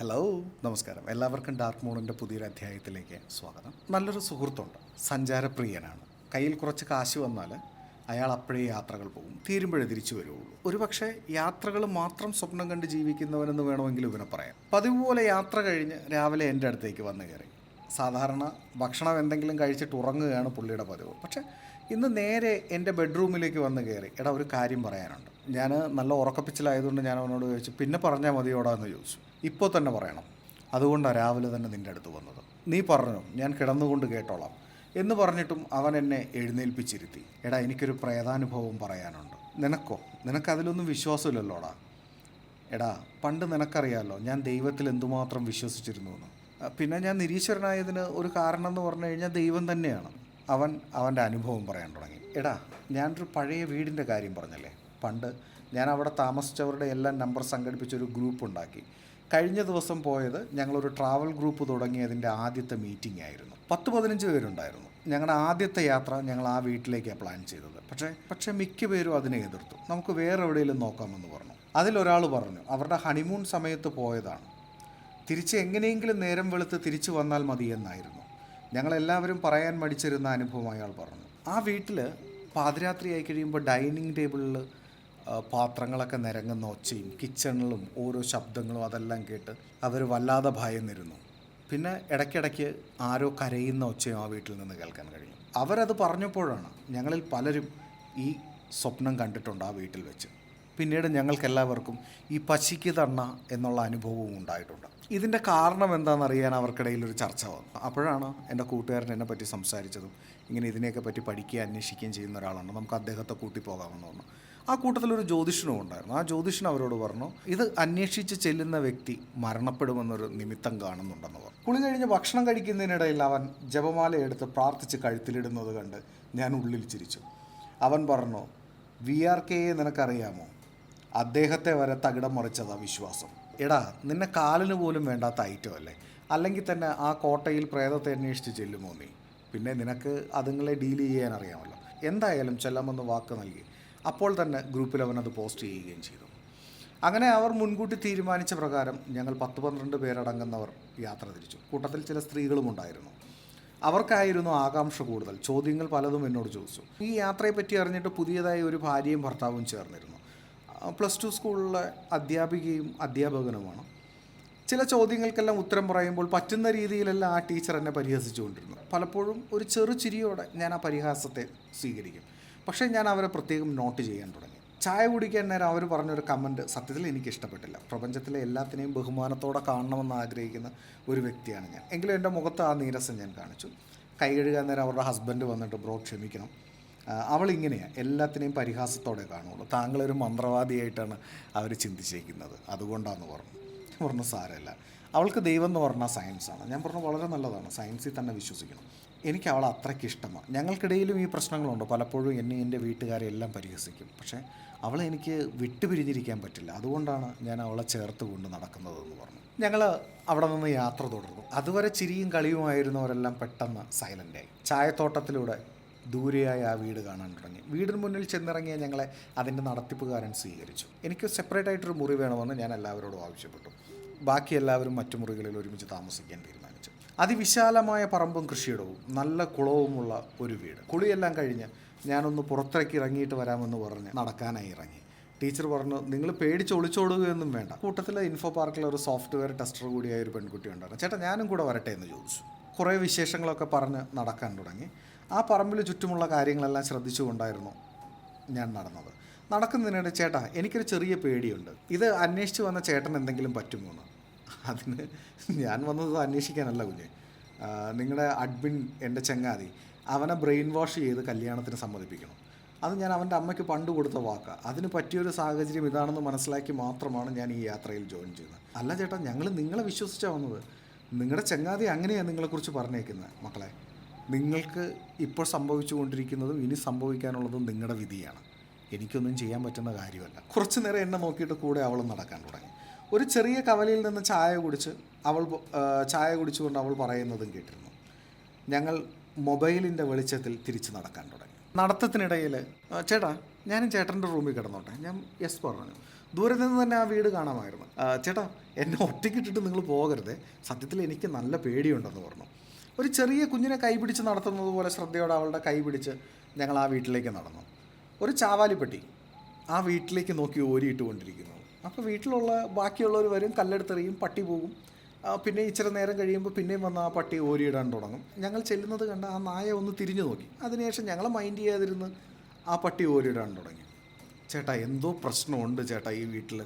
Hello നമസ്കാരം. എല്ലാവർക്കും dark മൂണിന്റെ പുതിയൊരു അധ്യായത്തിലേക്ക് സ്വാഗതം. നല്ലൊരു സുഹൃത്തുണ്ട്. സഞ്ചാരപ്രിയനാണ്. കയ്യിൽ കുറച്ച് കാശ് വന്നാൽ അയാൾ അപ്പോഴേ യാത്രകൾ പോകും. തീരുമ്പോഴേ തിരിച്ചു വരുള്ളൂ ഒരുപക്ഷെ യാത്രകൾ മാത്രം സ്വപ്നം കണ്ട് ജീവിക്കുന്നവനെന്ന് വേണമെങ്കിൽ ഇവനെ പറയാം. പതിവ് പോലെ യാത്ര കഴിഞ്ഞ് രാവിലെ എന്റെ അടുത്തേക്ക് വന്നു കയറി. സാധാരണ ഭക്ഷണം എന്തെങ്കിലും കഴിച്ചിട്ട് ഉറങ്ങുകയാണ് പുള്ളിയുടെ പതിവ്. പക്ഷേ ഇന്ന് നേരെ എന്റെ ബെഡ്റൂമിലേക്ക് വന്ന് കയറി. എടാ ഒരു കാര്യം പറയാനുണ്ട്. ഞാൻ നല്ല ഉറക്കപ്പിച്ചിലായതുകൊണ്ട് ഞാൻ അവനോട് ചോദിച്ചു പിന്നെ പറഞ്ഞാൽ മതിയോടാ? എന്ന് ചോദിച്ചു. ഇപ്പോൾ തന്നെ പറയണം. അതുകൊണ്ടാണ് രാവിലെ തന്നെ നിന്റെ അടുത്ത് വന്നത്. നീ പറഞ്ഞു ഞാൻ കിടന്നുകൊണ്ട് കേട്ടോളാം. എന്ന് പറഞ്ഞിട്ടും അവൻ എന്നെ എഴുന്നേൽപ്പിച്ചിരുത്തി. എടാ എനിക്കൊരു പ്രേതാനുഭവം പറയാനുണ്ട്. നിനക്കോ? നിനക്കതിലൊന്നും വിശ്വാസമില്ലല്ലോടാ. എടാ പണ്ട് നിനക്കറിയാമല്ലോ ഞാൻ ദൈവത്തിൽ എന്തുമാത്രം വിശ്വസിച്ചിരുന്നു എന്ന്. പിന്നെ ഞാൻ നിരീശ്വരനായതിന് ഒരു കാരണം എന്ന് പറഞ്ഞു കഴിഞ്ഞാൽ ദൈവം തന്നെയാണ്. അവൻ അവന്റെ അനുഭവം പറയാൻ തുടങ്ങി. എടാ ഞാനൊരു പഴയ വീടിന്റെ കാര്യം പറഞ്ഞല്ലേ? പണ്ട് ഞാൻ അവിടെ താമസിച്ചവരുടെ എല്ലാം നമ്പർ സംഘടിപ്പിച്ചൊരു ഗ്രൂപ്പ് ഉണ്ടാക്കി. കഴിഞ്ഞ ദിവസം പോയത് ഞങ്ങളൊരു ട്രാവൽ ഗ്രൂപ്പ് തുടങ്ങിയതിന്റെ ആദ്യത്തെ മീറ്റിംഗ് ആയിരുന്നു. പത്ത് പതിനഞ്ച് പേരുണ്ടായിരുന്നു. ഞങ്ങളുടെ ആദ്യത്തെ യാത്ര ഞങ്ങൾ ആ വീട്ടിലേക്കാണ് പ്ലാൻ ചെയ്തത്. പക്ഷേ പക്ഷേ മിക്ക പേരും അതിനെ എതിർത്തു. നമുക്ക് വേറെ എവിടെയെങ്കിലും നോക്കാമെന്ന് പറഞ്ഞു. അതിലൊരാൾ പറഞ്ഞു അവരുടെ ഹണിമൂൺ സമയത്ത് പോയതാണ്. തിരിച്ച് എങ്ങനെയെങ്കിലും നേരം വെളുത്ത് തിരിച്ചു വന്നാൽ മതിയെന്നായിരുന്നു ഞങ്ങളെല്ലാവരും പറയാൻ മടിച്ചിരുന്ന അനുഭവം അയാൾ പറഞ്ഞു. ആ വീട്ടിൽ പാതിരാത്രി ആയി കഴിയുമ്പോൾ ഡൈനിങ് ടേബിളിൽ പാത്രങ്ങളൊക്കെ നിരങ്ങുന്ന ഒച്ചയും കിച്ചണിലും ഓരോ ശബ്ദങ്ങളും അതെല്ലാം കേട്ട് അവർ വല്ലാതെ ഭയന്നിരുന്നു. പിന്നെ ഇടയ്ക്കിടയ്ക്ക് ആരോ കരയുന്ന ഒച്ചയും ആ വീട്ടിൽ നിന്ന് കേൾക്കാൻ കഴിഞ്ഞു. അവരത് പറഞ്ഞപ്പോഴാണ് ഞങ്ങളിൽ പലരും ഈ സ്വപ്നം കണ്ടിട്ടുണ്ട് ആ വീട്ടിൽ വെച്ച്. പിന്നീട് ഞങ്ങൾക്കെല്ലാവർക്കും ഈ പശിക്ക് തണ്ണ എന്നുള്ള അനുഭവവും ഉണ്ടായിട്ടുണ്ട്. ഇതിന്റെ കാരണം എന്താണെന്നറിയാൻ അവർക്കിടയിൽ ഒരു ചർച്ച വന്നു. അപ്പോഴാണ് എന്റെ കൂട്ടുകാരൻ എന്നെ പറ്റി സംസാരിച്ചതും ഇങ്ങനെ ഇതിനെയൊക്കെ പറ്റി പഠിക്കുകയും അന്വേഷിക്കുകയും ചെയ്യുന്ന ഒരാളാണ്. നമുക്ക് അദ്ദേഹത്തെ കൂട്ടി പോകാമെന്ന് ആ കൂട്ടത്തിൽ ഒരു ജ്യോതിഷനും ഉണ്ടായിരുന്നു. ആ ജ്യോതിഷൻ അവരോട് പറഞ്ഞു ഇത് അന്വേഷിച്ച് ചെല്ലുന്ന വ്യക്തി മരണപ്പെടുമെന്നൊരു നിമിത്തം കാണുന്നുണ്ടെന്ന് പറഞ്ഞു. കുളി കഴിഞ്ഞ് ഭക്ഷണം കഴിക്കുന്നതിനിടയിൽ അവൻ ജപമാല എടുത്ത് പ്രാർത്ഥിച്ച് കഴുത്തിലിടുന്നത് കണ്ട് ഞാൻ ഉള്ളിൽ ചിരിച്ചു. അവൻ പറഞ്ഞു വി ആർ കെയെ നിനക്കറിയാമോ? അദ്ദേഹത്തെ വരെ തകിടം മറിച്ചതാ വിശ്വാസം. എടാ നിന്നെ കാലിന് പോലും വേണ്ടാത്ത ഐറ്റം അല്ലേ? അല്ലെങ്കിൽ തന്നെ ആ കോട്ടയിൽ പ്രേതത്തെ അന്വേഷിച്ച് ചെല്ലുമോ നീ? പിന്നെ നിനക്ക് അതുങ്ങളെ ഡീൽ ചെയ്യാൻ അറിയാമല്ലോ എന്തായാലും ചെല്ലാമെന്ന് വാക്ക് നൽകി. അപ്പോൾ തന്നെ ഗ്രൂപ്പിൽ അവൻ അത് പോസ്റ്റ് ചെയ്യുകയും ചെയ്തു. അങ്ങനെ അവർ മുൻകൂട്ടി തീരുമാനിച്ച പ്രകാരം ഞങ്ങൾ പത്ത് പന്ത്രണ്ട് പേരടങ്ങുന്നവർ യാത്ര തിരിച്ചു. കൂട്ടത്തിൽ ചില സ്ത്രീകളും ഉണ്ടായിരുന്നു. അവർക്കായിരുന്നു ആകാംക്ഷ കൂടുതൽ. ചോദ്യങ്ങൾ പലതും എന്നോട് ചോദിച്ചു. ഈ യാത്രയെ പറ്റി അറിഞ്ഞിട്ട് പുതിയതായി ഒരു ഭാര്യയും ഭർത്താവും ചേർന്നിരുന്നു. പ്ലസ് ടു സ്കൂളിലെ അധ്യാപികയും അധ്യാപകനുമാണ്. ചില ചോദ്യങ്ങൾക്കെല്ലാം ഉത്തരം പറയുമ്പോൾ പറ്റുന്ന രീതിയിലെല്ലാം ആ ടീച്ചർ എന്നെ പരിഹസിച്ചുകൊണ്ടിരുന്നു. പലപ്പോഴും ഒരു ചെറു ചിരിയോടെ ഞാൻ ആ പരിഹാസത്തെ സ്വീകരിക്കും. പക്ഷേ ഞാൻ അവരെ പ്രത്യേകം നോട്ട് ചെയ്യാൻ തുടങ്ങി. ചായ കുടിക്കാൻ നേരം അവർ പറഞ്ഞൊരു കമന്റ് സത്യത്തിൽ എനിക്ക് ഇഷ്ടപ്പെട്ടില്ല. പ്രപഞ്ചത്തിലെ എല്ലാത്തിനെയും ബഹുമാനത്തോടെ കാണണമെന്ന് ആഗ്രഹിക്കുന്ന ഒരു വ്യക്തിയാണ് ഞാൻ. എങ്കിലും എന്റെ മുഖത്ത് ആ നീരസം ഞാൻ കാണിച്ചു. കൈ കഴുകാൻ നേരം അവരുടെ ഹസ്ബൻഡ് വന്നിട്ട് ബ്രോ ക്ഷമിക്കണം. അവൾ അവളിങ്ങനെയാണ് എല്ലാത്തിനെയും പരിഹാസത്തോടെ കാണുള്ളൂ. താങ്കളൊരു മന്ത്രവാദിയായിട്ടാണ് അവർ ചിന്തിച്ചേക്കുന്നത് അതുകൊണ്ടാണെന്ന് പറഞ്ഞു. പറഞ്ഞു സാരമല്ല. അവൾക്ക് ദൈവം എന്ന് പറഞ്ഞാൽ സയൻസാണ് ഞാൻ പറഞ്ഞു വളരെ നല്ലതാണ്. സയൻസിൽ തന്നെ വിശ്വസിക്കണം. എനിക്ക് അവളെ അത്രയ്ക്ക് ഇഷ്ടമാണ്. ഞങ്ങൾക്കിടയിലും ഈ പ്രശ്നങ്ങളുണ്ട്. പലപ്പോഴും എന്നെ എന്റെ വീട്ടുകാരെ എല്ലാം പരിഹസിക്കും. പക്ഷേ അവളെ എനിക്ക് വിട്ടുപിരിഞ്ഞിരിക്കാൻ പറ്റില്ല. അതുകൊണ്ടാണ് ഞാൻ അവളെ ചേർത്ത് കൊണ്ട് നടക്കുന്നതെന്ന് പറഞ്ഞു. ഞങ്ങൾ അവിടെ നിന്ന് യാത്ര തുടർന്നു. അതുവരെ ചിരിയും കളിയുമായിരുന്നവരെല്ലാം പെട്ടെന്ന് സൈലന്റായി ചായത്തോട്ടത്തിലൂടെ ദൂരെയായി ആ വീട് കാണാൻ തുടങ്ങി. വീടിന് മുന്നിൽ ചെന്നിറങ്ങിയ ഞങ്ങളെ അതിന്റെ നടത്തിപ്പുകാരൻ സ്വീകരിച്ചു. എനിക്ക് സെപ്പറേറ്റ് ആയിട്ടൊരു മുറി വേണമെന്ന് ഞാൻ എല്ലാവരോടും ആവശ്യപ്പെട്ടു. ബാക്കി എല്ലാവരും മറ്റു മുറികളിൽ ഒരുമിച്ച് താമസിക്കാൻ തീരുമാനിച്ചു അതിവിശാലമായ പറമ്പും കൃഷിയിടവും നല്ല കുളവുമുള്ള ഒരു വീട്. കുളിയെല്ലാം കഴിഞ്ഞ് ഞാനൊന്ന് പുറത്തേക്ക് ഇറങ്ങിയിട്ട് വരാമെന്ന് പറഞ്ഞ് നടക്കാനായി ഇറങ്ങി. ടീച്ചർ പറഞ്ഞു നിങ്ങൾ പേടിച്ച് ഒളിച്ചോടുകയൊന്നും വേണ്ട. കൂട്ടത്തിൽ ഇൻഫോ പാർക്കിലെ ഒരു സോഫ്റ്റ്വെയർ ടെസ്റ്റർ കൂടിയായ ഒരു പെൺകുട്ടി ഉണ്ടായിരുന്നു. ചേട്ടാ ഞാനും കൂടെ വരട്ടെ എന്ന് ചോദിച്ചു. കുറേ വിശേഷങ്ങളൊക്കെ പറഞ്ഞ് നടക്കാൻ തുടങ്ങി. ആ പറമ്പിൽ ചുറ്റുമുള്ള കാര്യങ്ങളെല്ലാം ശ്രദ്ധിച്ചുകൊണ്ടായിരുന്നു ഞാൻ നടന്നത്. നടക്കുന്നതിനിടെ ചേട്ടാ എനിക്കൊരു ചെറിയ പേടിയുണ്ട്. ഇത് അന്വേഷിച്ച് വന്ന ചേട്ടൻ എന്തെങ്കിലും പറ്റുമോ എന്ന് അതിന് ഞാൻ വന്നത് അന്വേഷിക്കാനല്ല കുഞ്ഞെ. നിങ്ങളുടെ അഡ്മിൻ എന്റെ ചങ്ങാതി അവനെ ബ്രെയിൻ വാഷ് ചെയ്ത് കല്യാണത്തിന് സമ്മതിപ്പിക്കണം. അത് ഞാൻ അവന്റെ അമ്മയ്ക്ക് പണ്ട് കൊടുത്ത വാക്കാണ് അതിന് പറ്റിയൊരു സാഹചര്യം ഇതാണെന്ന് മനസ്സിലാക്കി മാത്രമാണ് ഞാൻ ഈ യാത്രയിൽ ജോയിൻ ചെയ്യുന്നത്. അല്ല ചേട്ടാ ഞങ്ങൾ നിങ്ങളെ വിശ്വസിച്ചാണ് വന്നത്. നിങ്ങളുടെ ചങ്ങാതി അങ്ങനെയാണ് നിങ്ങളെക്കുറിച്ച് പറഞ്ഞേക്കുന്നത് മക്കളെ. നിങ്ങൾക്ക് ഇപ്പോൾ സംഭവിച്ചുകൊണ്ടിരിക്കുന്നതും ഇനി സംഭവിക്കാനുള്ളതും നിങ്ങളുടെ വിധിയാണ്. എനിക്കൊന്നും ചെയ്യാൻ പറ്റുന്ന കാര്യമല്ല. കുറച്ച് നേരം എന്നെ നോക്കിയിട്ട് കൂടെ അവൾ നടക്കാൻ തുടങ്ങി. ഒരു ചെറിയ കവലയിൽ നിന്ന് ചായ കുടിച്ച് അവൾ ചായ കുടിച്ചുകൊണ്ട് അവൾ പറയുന്നതും കേട്ടിരുന്നു. ഞങ്ങൾ മൊബൈലിന്റെ വെളിച്ചത്തിൽ തിരിച്ച് നടക്കാൻ തുടങ്ങി. നടത്തത്തിനിടയിൽ ചേട്ടാ ഞാനും ചേട്ടന്റെ റൂമിൽ കിടന്നോട്ടെ. ഞാൻ യെസ് പറഞ്ഞു. ദൂരെ നിന്ന് തന്നെ ആ വീട് കാണാമായിരുന്നു. ചേട്ടാ എന്നെ ഒറ്റയ്ക്കിട്ടിട്ട് നിങ്ങൾ പോകരുത്. സത്യത്തിൽ എനിക്ക് നല്ല പേടിയുണ്ടെന്ന് പറഞ്ഞു. ഒരു ചെറിയ കുഞ്ഞിനെ കൈപിടിച്ച് നടത്തുന്നത് പോലെ ശ്രദ്ധയോടെ അവളുടെ കൈപിടിച്ച് ഞങ്ങൾ ആ വീട്ടിലേക്ക് നടന്നു. ഒരു ചാവാലിപ്പെട്ടി ആ വീട്ടിലേക്ക് നോക്കി ഓരിയിട്ട് കൊണ്ടിരിക്കുന്നു അപ്പോൾ വീട്ടിലുള്ള ബാക്കിയുള്ളവർ വരും കല്ലെടുത്തെറിയും പട്ടി പോകും. പിന്നെ ഇച്ചിരി നേരം കഴിയുമ്പോൾ പിന്നെയും വന്ന് ആ പട്ടി ഓരിയിടാൻ തുടങ്ങും. ഞങ്ങൾ ചെല്ലുന്നത് കണ്ട് ആ നായ ഒന്ന് തിരിഞ്ഞു നോക്കി. അതിനുശേഷം ഞങ്ങൾ മൈൻഡ് ചെയ്യാതിരുന്ന് ആ പട്ടി ഓരിയിടാൻ തുടങ്ങി. ചേട്ടാ എന്തോ പ്രശ്നമുണ്ട് ചേട്ടാ ഈ വീട്ടിൽ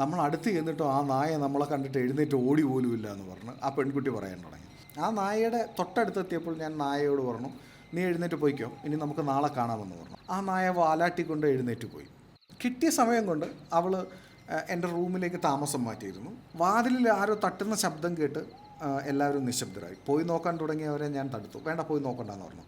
നമ്മൾ അടുത്ത് ചെന്നിട്ടും ആ നായ നമ്മളെ കണ്ടിട്ട് എഴുന്നേറ്റ് ഓടി പോലുമില്ല എന്ന് പറഞ്ഞ് ആ പെൺകുട്ടി പറയാൻ തുടങ്ങി. ആ നായയുടെ തൊട്ടടുത്തെത്തിയപ്പോൾ ഞാൻ നായയോട് പറഞ്ഞു നീ എഴുന്നേറ്റ് പോയിക്കോ. ഇനി നമുക്ക് നാളെ കാണാമെന്ന് പറഞ്ഞു. ആ നായ വാലാട്ടിക്കൊണ്ട് എഴുന്നേറ്റ് പോയി. കിട്ടിയ സമയം കൊണ്ട് അവൾ എന്റെ റൂമിലേക്ക് താമസം മാറ്റിയിരുന്നു. വാതിലിൽ ആരോ തട്ടുന്ന ശബ്ദം കേട്ട് എല്ലാവരും നിശബ്ദരായി. പോയി നോക്കാൻ തുടങ്ങിയവരെ ഞാൻ തടുത്തു. വേണ്ട പോയി നോക്കണ്ടെന്ന് പറഞ്ഞു.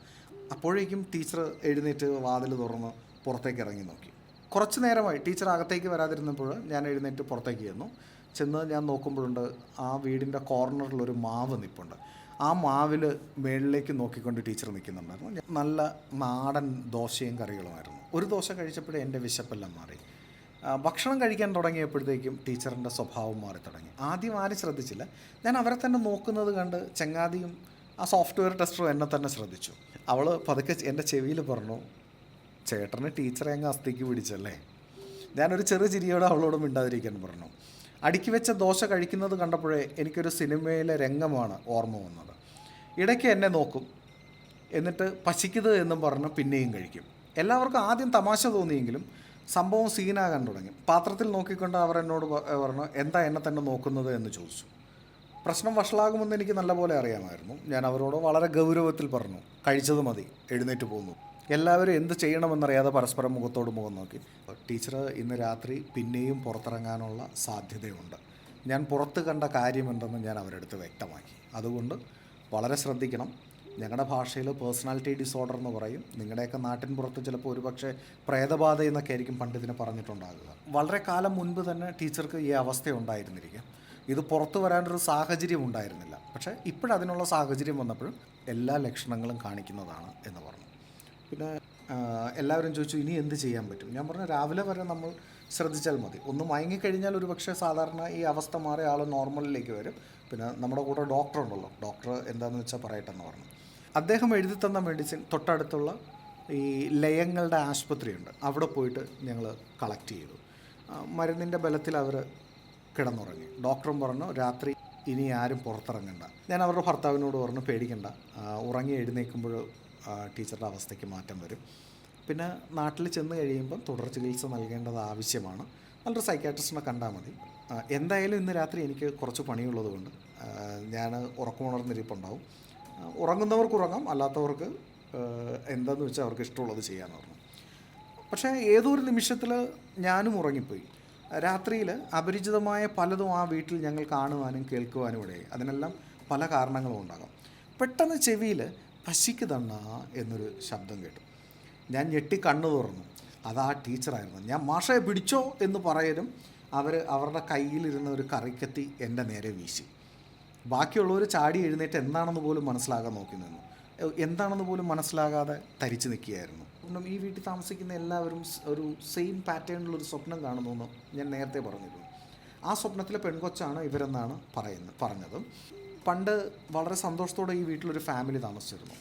അപ്പോഴേക്കും ടീച്ചർ എഴുന്നേറ്റ് വാതിൽ തുറന്ന് പുറത്തേക്ക് ഇറങ്ങി നോക്കി. കുറച്ച് നേരമായി ടീച്ചർ അകത്തേക്ക് വരാതിരുന്നപ്പോൾ ഞാൻ എഴുന്നേറ്റ് പുറത്തേക്ക് ചെന്നു. ചെന്ന് ഞാൻ നോക്കുമ്പോഴുണ്ട് ആ വീടിന്റെ കോർണറിലൊരു മാവ് നിൽപ്പുണ്ട് ആ മാവിൽ മേളിലേക്ക് നോക്കിക്കൊണ്ട് ടീച്ചർ നിൽക്കുന്നുണ്ടായിരുന്നു. നല്ല നാടൻ ദോശയും കറികളുമായിരുന്നു. ഒരു ദോശ കഴിച്ചപ്പോഴേ എന്റെ വിശപ്പെല്ലാം മാറി. ഭക്ഷണം കഴിക്കാൻ തുടങ്ങിയപ്പോഴത്തേക്കും ടീച്ചറിന്റെ സ്വഭാവം മാറി തുടങ്ങി. ആദ്യം ആരും ശ്രദ്ധിച്ചില്ല. ഞാൻ അവരെ തന്നെ നോക്കുന്നത് കണ്ട് ചങ്ങാതിയും ആ സോഫ്റ്റ്വെയർ ടെസ്റ്ററും എന്നെ തന്നെ ശ്രദ്ധിച്ചു. അവൾ പതുക്കെ എന്റെ ചെവിയിൽ പറഞ്ഞു ചേട്ടന് ടീച്ചറെ അങ്ങ് അസ്ഥിക്ക് പിടിച്ചല്ലേ? ഞാനൊരു ചെറിയ ചിരിയോടെ അവളോട് മിണ്ടാതിരിക്കാൻ പറഞ്ഞു. അടുക്കി വെച്ച ദോശ കഴിക്കുന്നത് കണ്ടപ്പോഴേ എനിക്കൊരു സിനിമയിലെ രംഗമാണ് ഓർമ്മ വന്നത്. ഇടയ്ക്ക് എന്നെ നോക്കും. എന്നിട്ട് പശിക്കുന്നത് എന്നും പറഞ്ഞ് പിന്നെയും കഴിക്കും. എല്ലാവർക്കും ആദ്യം തമാശ തോന്നിയെങ്കിലും സംഭവം സീനാകാൻ തുടങ്ങി. പാത്രത്തിൽ നോക്കിക്കൊണ്ട് അവർ എന്നോട് പറഞ്ഞു എന്താ എന്നെ തന്നെ നോക്കുന്നത്? എന്ന് ചോദിച്ചു. പ്രശ്നം വഷളാകുമെന്ന് എനിക്ക് നല്ലപോലെ അറിയാമായിരുന്നു. ഞാൻ അവരോട് വളരെ ഗൗരവത്തിൽ പറഞ്ഞു കഴിച്ചത് മതി എഴുന്നേറ്റ് പോന്നു. എല്ലാവരും എന്ത് ചെയ്യണമെന്നറിയാതെ പരസ്പരം മുഖത്തോട് മുഖം നോക്കി. ടീച്ചർ ഇന്ന് രാത്രി പിന്നെയും പുറത്തിറങ്ങാനുള്ള സാധ്യതയുണ്ട്. ഞാൻ പുറത്ത് കണ്ട കാര്യമുണ്ടെന്ന് ഞാൻ അവരുടെ അടുത്ത് വ്യക്തമാക്കി. അതുകൊണ്ട് വളരെ ശ്രദ്ധിക്കണം. ഞങ്ങളുടെ ഭാഷയിൽ പേഴ്സണാലിറ്റി ഡിസോർഡർ എന്ന് പറയും. നിങ്ങളുടെയൊക്കെ നാട്ടിൻ പുറത്ത് ചിലപ്പോൾ ഒരുപക്ഷെ പ്രേതബാധ എന്നൊക്കെ ആയിരിക്കും പണ്ട് ഇതിനെ പറഞ്ഞിട്ടുണ്ടാകുക. വളരെ കാലം മുൻപ് തന്നെ ടീച്ചർക്ക് ഈ അവസ്ഥ ഉണ്ടായിരുന്നിരിക്കാം. ഇത് പുറത്തു വരാനൊരു സാഹചര്യം ഉണ്ടായിരുന്നില്ല. പക്ഷേ ഇപ്പോഴതിനുള്ള സാഹചര്യം വന്നപ്പോഴും എല്ലാ ലക്ഷണങ്ങളും കാണിക്കുന്നതാണ് എന്ന് പറഞ്ഞു. പിന്നെ എല്ലാവരും ചോദിച്ചു ഇനി എന്ത് ചെയ്യാൻ പറ്റും? ഞാൻ പറഞ്ഞു രാവിലെ വരെ നമ്മൾ ശ്രദ്ധിച്ചാൽ മതി. ഒന്ന് മയങ്ങിക്കഴിഞ്ഞാൽ ഒരു പക്ഷേ സാധാരണ ഈ അവസ്ഥ മാറി ആൾ നോർമലിലേക്ക് വരും. പിന്നെ നമ്മുടെ കൂടെ ഡോക്ടർ ഉണ്ടല്ലോ. ഡോക്ടർ എന്താണെന്ന് വെച്ചാൽ പറയട്ടെന്ന് പറഞ്ഞു. അദ്ദേഹം എഴുതി തന്ന മെഡിസിൻ തൊട്ടടുത്തുള്ള ഈ ലയങ്ങളുടെ ആശുപത്രിയുണ്ട്. അവിടെ പോയിട്ട് ഞങ്ങൾ കളക്ട് ചെയ്തു. മരുന്നിന്റെ ബലത്തിൽ അവർ കിടന്നുറങ്ങി. ഡോക്ടറും പറഞ്ഞു രാത്രി ഇനി ആരും പുറത്തിറങ്ങണ്ട. ഞാൻ അവരുടെ ഭർത്താവിനോട് പറഞ്ഞു പേടിക്കണ്ട. ഉറങ്ങി എഴുന്നേൽക്കുമ്പോൾ ടീച്ചറുടെ അവസ്ഥയ്ക്ക് മാറ്റം വരും. പിന്നെ നാട്ടിൽ ചെന്ന് കഴിയുമ്പം തുടർ ചികിത്സ നൽകേണ്ടത് ആവശ്യമാണ്. നല്ലൊരു സൈക്കാട്രിസ്റ്റിനെ കണ്ടാൽ മതി. എന്തായാലും ഇന്ന് രാത്രി എനിക്ക് കുറച്ച് പണിയുള്ളത് കൊണ്ട് ഞാൻ ഉറക്കമുണർന്നിരിപ്പുണ്ടാവും ഉറങ്ങുന്നവർക്ക് ഉറങ്ങാം അല്ലാത്തവർക്ക് എന്താന്ന് വെച്ചാൽ അവർക്ക് ഇഷ്ടമുള്ളത് ചെയ്യാൻ പറഞ്ഞു. പക്ഷേ ഏതോ ഒരു നിമിഷത്തിൽ ഞാനും ഉറങ്ങിപ്പോയി. രാത്രിയിൽ അപരിചിതമായ പലതും ആ വീട്ടിൽ ഞങ്ങൾ കാണുവാനും കേൾക്കുവാനും ഇടയായി. അതിനെല്ലാം പല കാരണങ്ങളും ഉണ്ടാകാം. പെട്ടെന്ന് ചെവിയിൽ പശിക്ക് എന്നൊരു ശബ്ദം കേട്ടു. ഞാൻ ഞെട്ടി കണ്ണു തുറന്നു. അത് ആ ടീച്ചറായിരുന്നു. ഞാൻ മാഷയെ പിടിച്ചോ എന്ന് പറയലും അവർ അവരുടെ കയ്യിലിരുന്ന ഒരു കറിക്കത്തി എന്റെ നേരെ വീശി. ബാക്കിയുള്ളവർ ചാടി എഴുന്നേറ്റ് എന്താണെന്ന് പോലും മനസ്സിലാകാൻ നോക്കി നിന്നു. എന്താണെന്ന് പോലും മനസ്സിലാകാതെ തരിച്ചു നിൽക്കുകയായിരുന്നു. ഈ വീട്ടിൽ താമസിക്കുന്ന എല്ലാവരും ഒരു സെയിം പാറ്റേണിലൊരു സ്വപ്നം കാണുന്നു എന്ന് ഞാൻ നേരത്തെ പറഞ്ഞിരുന്നു. ആ സ്വപ്നത്തിലെ പെൺകൊച്ചാണ് ഇവരെന്നാണ് പറയുന്നത് പറഞ്ഞത്. പണ്ട് വളരെ സന്തോഷത്തോടെ ഈ വീട്ടിലൊരു ഫാമിലി താമസിച്ചിരുന്നു.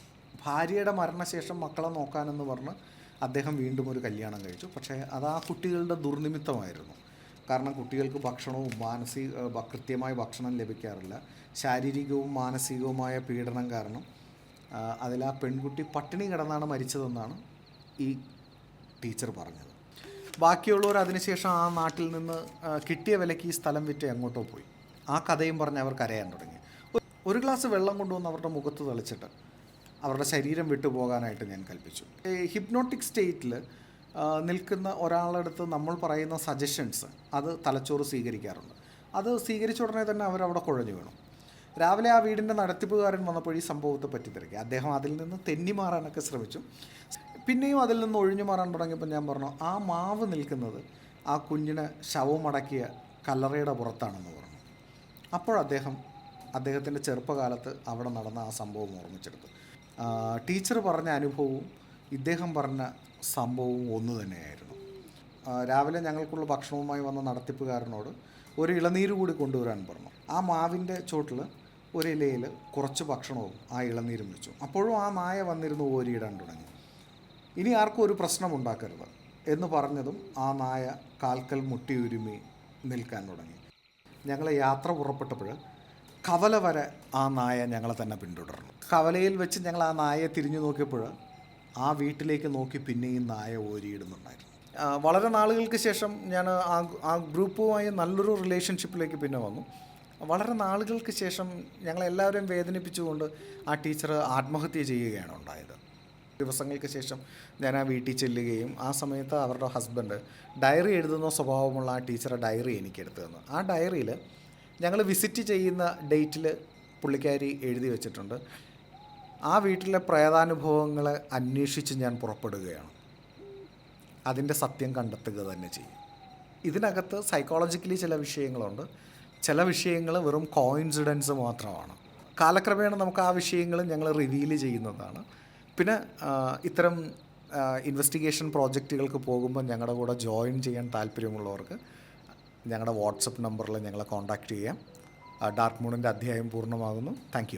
ഭാര്യയുടെ മരണശേഷം മക്കളെ നോക്കാനെന്ന് പറഞ്ഞ് അദ്ദേഹം വീണ്ടും ഒരു കല്യാണം കഴിച്ചു. പക്ഷേ അത് ആ കുട്ടികളുടെ ദുർനിമിത്തമായിരുന്നു. കാരണം കുട്ടികൾക്ക് ഭക്ഷണവും മാനസിക കൃത്യമായ ഭക്ഷണം ലഭിക്കാറില്ല. ശാരീരികവും മാനസികവുമായ പീഡനം കാരണം അതിൽ ആ പെൺകുട്ടി പട്ടിണി കിടന്നാണ് മരിച്ചതെന്നാണ് ഈ ടീച്ചർ പറഞ്ഞത്. ബാക്കിയുള്ളവർ അതിനുശേഷം ആ നാട്ടിൽ നിന്ന് കിട്ടിയ വിലയ്ക്ക് ഈ സ്ഥലം വിറ്റ് എങ്ങോട്ടോ പോയി. ആ കഥയും പറഞ്ഞ് അവർ കരയാൻ തുടങ്ങി. ഒരു ഗ്ലാസ് വെള്ളം കൊണ്ടുവന്ന് അവരുടെ മുഖത്ത് തളിച്ചിട്ട് അവരുടെ ശരീരം വിട്ടുപോകാനായിട്ട് ഞാൻ കൽപ്പിച്ചു. ഹിപ്നോട്ടിക് സ്റ്റേറ്റിൽ നിൽക്കുന്ന ഒരാളുടെ അടുത്ത് നമ്മൾ പറയുന്ന സജഷൻസ് അത് തലച്ചോറ് സ്വീകരിക്കാറുണ്ട്. അത് സ്വീകരിച്ച ഉടനെ തന്നെ അവരവിടെ കുഴഞ്ഞു വീണു. രാവിലെ ആ വീടിന്റെ നടത്തിപ്പുകാരൻ വന്നപ്പോൾ ഈ സംഭവത്തെ പറ്റി തിരക്കി. അദ്ദേഹം അതിൽ നിന്ന് തെന്നി മാറാനൊക്കെ ശ്രമിച്ചു. പിന്നെയും അതിൽ നിന്ന് ഒഴിഞ്ഞു മാറാൻ തുടങ്ങിയപ്പോൾ ഞാൻ പറഞ്ഞു ആ മാവ് നിൽക്കുന്നത് ആ കുഞ്ഞിനെ ശവമടക്കിയ കല്ലറയുടെ പുറത്താണെന്ന് പറഞ്ഞു. അപ്പോൾ അദ്ദേഹം അദ്ദേഹത്തിന്റെ ചെറുപ്പകാലത്ത് അവിടെ നടന്ന ആ സംഭവം ഓർമ്മിച്ചെടുത്തു. ടീച്ചർ പറഞ്ഞ അനുഭവവും ഇദ്ദേഹം പറഞ്ഞ സംഭവവും ഒന്ന് തന്നെയായിരുന്നു. രാവിലെ ഞങ്ങൾക്കുള്ള ഭക്ഷണവുമായി വന്ന നടത്തിപ്പുകാരനോട് ഒരു ഇളനീര് കൂടി കൊണ്ടുവരാൻ പറഞ്ഞു. ആ മാവിന്റെ ചോട്ടിൽ ഒരു ഇലയിൽ കുറച്ച് ഭക്ഷണവും ആ ഇളനീരും വെച്ചു. അപ്പോഴും ആ നായ വന്നിരുന്ന് ഓരിയിടാൻ തുടങ്ങി. ഇനി ആർക്കും ഒരു പ്രശ്നം ഉണ്ടാക്കരുത് എന്ന് പറഞ്ഞതും ആ നായ കാൽക്കൽ മുട്ടിയുരുമി നിൽക്കാൻ തുടങ്ങി. ഞങ്ങൾ യാത്ര പുറപ്പെട്ടപ്പോൾ കവല വരെ ആ നായ ഞങ്ങളെ തന്നെ പിന്തുടർന്നു. കവലയിൽ വെച്ച് ഞങ്ങൾ ആ നായയെ തിരിഞ്ഞു നോക്കിയപ്പോൾ ആ വീട്ടിലേക്ക് നോക്കി പിന്നെയും നായ ഓരിയിടുന്നുണ്ടായിരുന്നു. വളരെ നാളുകൾക്ക് ശേഷം ഞാൻ ആ ആ ഗ്രൂപ്പുമായി നല്ലൊരു റിലേഷൻഷിപ്പിലേക്ക് പിന്നെ വന്നു. വളരെ നാളുകൾക്ക് ശേഷം ഞങ്ങളെല്ലാവരെയും വേദനിപ്പിച്ചുകൊണ്ട് ആ ടീച്ചർ ആത്മഹത്യ ചെയ്യുകയാണ് ഉണ്ടായത്. ദിവസങ്ങൾക്ക് ശേഷം ഞാൻ ആ വീട്ടിൽ ചെല്ലുകയും ആ സമയത്ത് അവരുടെ ഹസ്ബൻഡ് ഡയറി എഴുതുന്ന സ്വഭാവമുള്ള ആ ടീച്ചറെ ഡയറി എനിക്ക് എടുത്തു തന്നു. ആ ഡയറിയിൽ ഞങ്ങൾ വിസിറ്റ് ചെയ്യുന്ന ഡേറ്റിൽ പുള്ളിക്കാരി എഴുതി വെച്ചിട്ടുണ്ട്. ആ വീട്ടിലെ പ്രേതാനുഭവങ്ങളെ അന്വേഷിച്ച് ഞാൻ പുറപ്പെടുകയാണ്. അതിന്റെ സത്യം കണ്ടെത്തുക തന്നെ ചെയ്യും. ഇതിനകത്ത് സൈക്കോളജിക്കലി ചില വിഷയങ്ങളുണ്ട്. ചില വിഷയങ്ങൾ വെറും കോയിൻസിഡൻസ് മാത്രമാണ്. കാലക്രമേണ നമുക്ക് ആ വിഷയങ്ങൾ ഞങ്ങൾ റിവീൽ ചെയ്യുന്നതാണ്. പിന്നെ ഇത്തരം ഇൻവെസ്റ്റിഗേഷൻ പ്രോജക്റ്റുകൾക്ക് പോകുമ്പോൾ ഞങ്ങളുടെ കൂടെ ജോയിൻ ചെയ്യാൻ താല്പര്യമുള്ളവർക്ക് ഞങ്ങളുടെ വാട്സപ്പ് നമ്പറിൽ ഞങ്ങളെ കോൺടാക്റ്റ് ചെയ്യാം. ഡാർക്ക് മൂണിന്റെ അധ്യായം പൂർണമാകുന്നു. താങ്ക്